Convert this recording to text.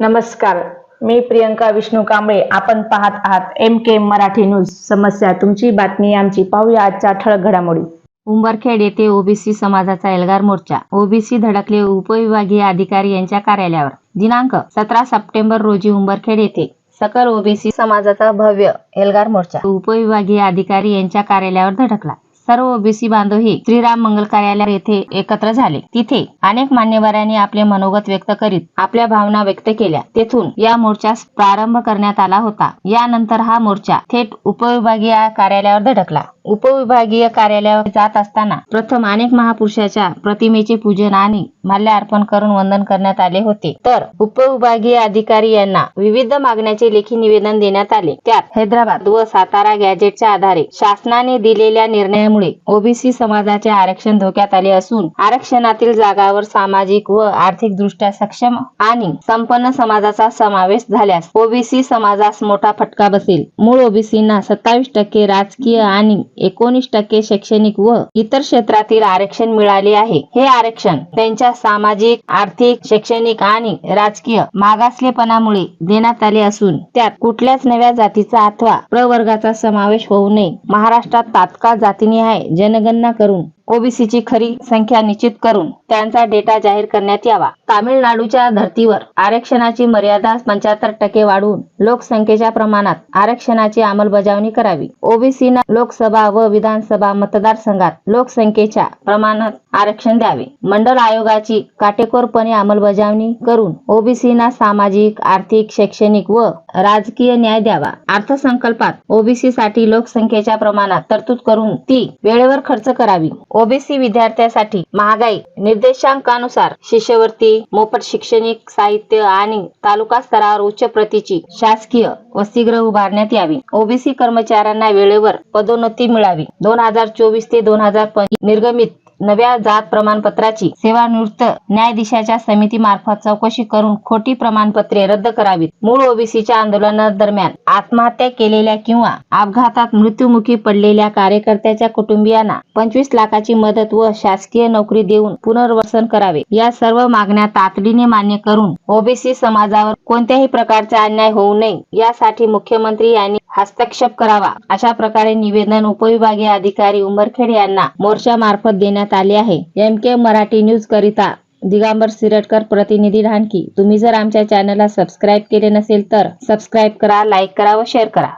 नमस्कार. मी प्रियंका विष्णू कांबळे. आपण पाहत आहात एम के मराठी न्यूज समस्या तुमची बातमी आमची. पाहूया आजच्या ठळक घडामोडी. उंबरखेड येथे ओबीसी समाजाचा एल्गार मोर्चा. ओबीसी धडकले उपविभागीय अधिकारी यांच्या कार्यालयावर. दिनांक सतरा सप्टेंबर रोजी उंबरखेड येथे सकल ओबीसी समाजाचा भव्य एल्गार मोर्चा. उपविभागीय अधिकारी यांच्या कार्यालयावर धडकला. सर्व ओबीसी बांधव हे श्रीराम मंगल कार्यालय येथे एकत्र झाले. तिथे अनेक मान्यवरांनी आपले मनोगत व्यक्त करीत आपल्या भावना व्यक्त केल्या. तेथून या मोर्चास प्रारंभ करण्यात आला होता. यानंतर हा मोर्चा थेट उपविभागीय कार्यालयावर धडकला. उपविभागीय कार्यालयावर जात असताना प्रथम अनेक महापुरुषाच्या प्रतिमेचे पूजन आणि माल्यार्पण करून वंदन करण्यात आले होते. तर उपविभागीय अधिकारी यांना विविध मागण्याचे लेखी निवेदन देण्यात आले. त्यात हैदराबाद व सातारा गॅजेटच्या आधारे शासनाने दिलेल्या निर्णयामुळे ओबीसी समाजाचे आरक्षण धोक्यात आले असून आरक्षणातील जागावर सामाजिक व आर्थिक दृष्ट्या सक्षम आणि संपन्न समाजाचा समावेश झाल्यास ओबीसी समाजास मोठा फटका बसेल. मूळ ओबीसींना सत्तावीस टक्के राजकीय आणि एकोणीस टक्के शैक्षणिक व इतर क्षेत्रातील आरक्षण मिळाले आहे. हे आरक्षण त्यांच्या सामाजिक आर्थिक शैक्षणिक आणि राजकीय मागासलेपणामुळे देण्यात आले असून त्यात कुठल्याच नव्या जातीचा अथवा प्रवर्गाचा समावेश होऊ नये. महाराष्ट्रात तात्काळ जातीनिहाय जनगणना करून ओबीसीची खरी संख्या निश्चित करून त्यांचा डेटा जाहीर करण्यात यावा. तामिळनाडूच्या धर्तीवर आरक्षणाची मर्यादा पंच्याहत्तर टक्के वाढवून लोकसंख्येच्या प्रमाणात आरक्षणाची अंमलबजावणी करावी. ओबीसीना लोकसभा व विधानसभा मतदारसंघात लोकसंख्येच्या प्रमाणात आरक्षण द्यावे. मंडल आयोगाची काटेकोरपणे अंमलबजावणी करून ओबीसीना सामाजिक आर्थिक शैक्षणिक व राजकीय न्याय द्यावा. अर्थसंकल्पात ओबीसी साठी लोकसंख्येच्या प्रमाणात तरतूद करून ती वेळेवर खर्च करावी. ओबीसी विद्यार्थ्यांसाठी महागाई निर्देशांकानुसार शिष्यवृत्ती मोफत शैक्षणिक साहित्य आणि तालुका स्तरावर उच्च प्रतीची शासकीय वसतिगृह उभारण्यात यावी. ओबीसी कर्मचाऱ्यांना वेळेवर पदोन्नती मिळावी. दोन हजार चोवीस ते दोन हजार निर्गमित नव्या जात प्रमाणपत्राची सेवानिवृत्त न्यायाधीशाच्या समितीमार्फत चौकशी करून खोटी प्रमाणपत्रे रद्द करावीत. मूळ ओबीसीच्या आंदोलनादरम्यान आत्महत्या केलेल्या किंवा अपघातात मृत्युमुखी पडलेल्या कार्यकर्त्याच्या कुटुंबियांना पंचवीस लाखाची मदत व शासकीय नोकरी देऊन पुनर्वसन करावे. या सर्व मागण्या तातडीने मान्य करून ओबीसी समाजावर कोणत्याही प्रकारचा अन्याय होऊ नये यासाठी मुख्यमंत्री यांनी हस्तक्षेप करावा. अशा प्रकारे निवेदन उपविभागीय अधिकारी उंबरखेड यांना मोर्चा मार्फत देण्यात आले आहे. एम के मराठी न्यूज करिता दिगंबर सिरटकर प्रतिनिधी ढानकी तुम्ही जर आमच्या चॅनलला सबस्क्राईब केले नसेल तर सबस्क्राईब करा लाईक करा व शेअर करा.